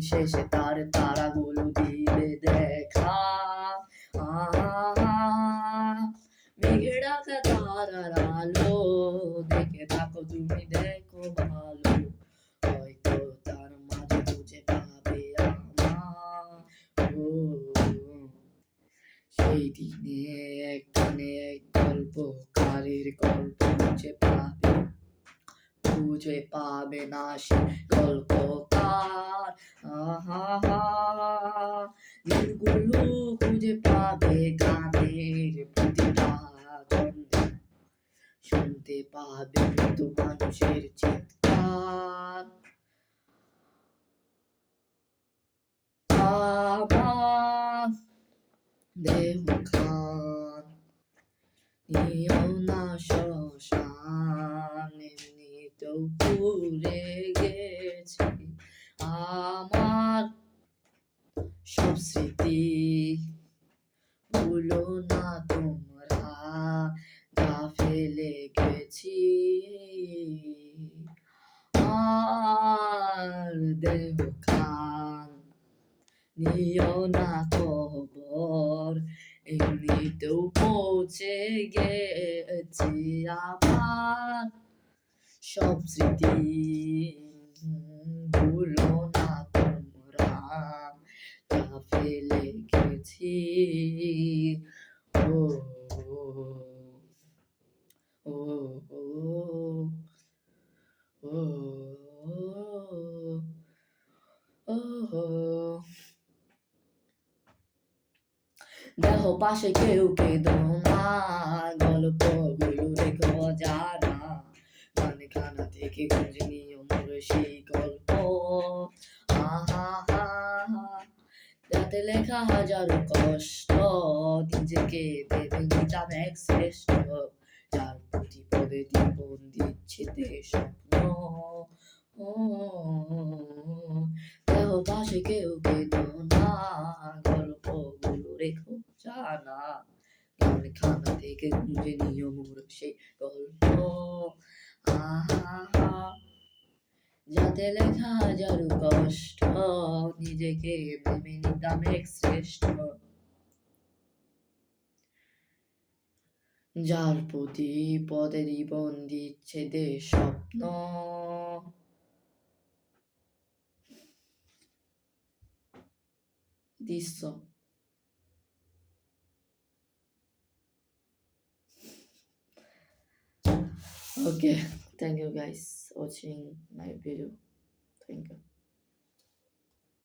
শেষে তার তারাগুলো দিবে দেখা। তারার আলো, দেখে থাকো তুমি, দেখো ভালো। হয়তো তার দিনে এক গানে এক গল্প খুঁজে পাবে। খুঁজে পাবে না সে গল্পকার আহা দিনগুলো খুঁজে পাবে গানের প্রতিটা শুনতে পাবে মৃত্যু মানুষের চিৎকার। দেহ খান। নিও ভুলো না তোমরা যা ফেলে গেছি। আর দেহ খান নিও না খবর, এমনিতেও পৌঁছে গেছি আমার সব স্মৃতি ভুলো না তোমরা যা ফেলে গেছি ও ও ও ও দেহ পাশে কেউ কেঁদো না গল্পগুলো রেখো জানা গান খানা থেকে খুঁজে নিও সেই গল্প। আহা যাতে লেখা হাজারো কষ্ট। নিজেকে ভেবে নিতাম এক শ্রেষ্ঠ যার প্রতি পদে জীবন দিচ্ছে স্বপ্ন। দেহ পাশে কেউ কেঁদো না, গল্পগুলো রেখো জানা। খানা থেকে খুঁজে নিও মোর সেই গল্প। আহা। যাতে লেখা হাজারো কষ্ট, নিজেকে ভেবে নিতাম এক শ্রেষ্ঠ যার প্রতি পদে জীবন দিচ্ছে দে স্বপ্ন। দৃশ্য okay. Thank you guys watching my video. Thank you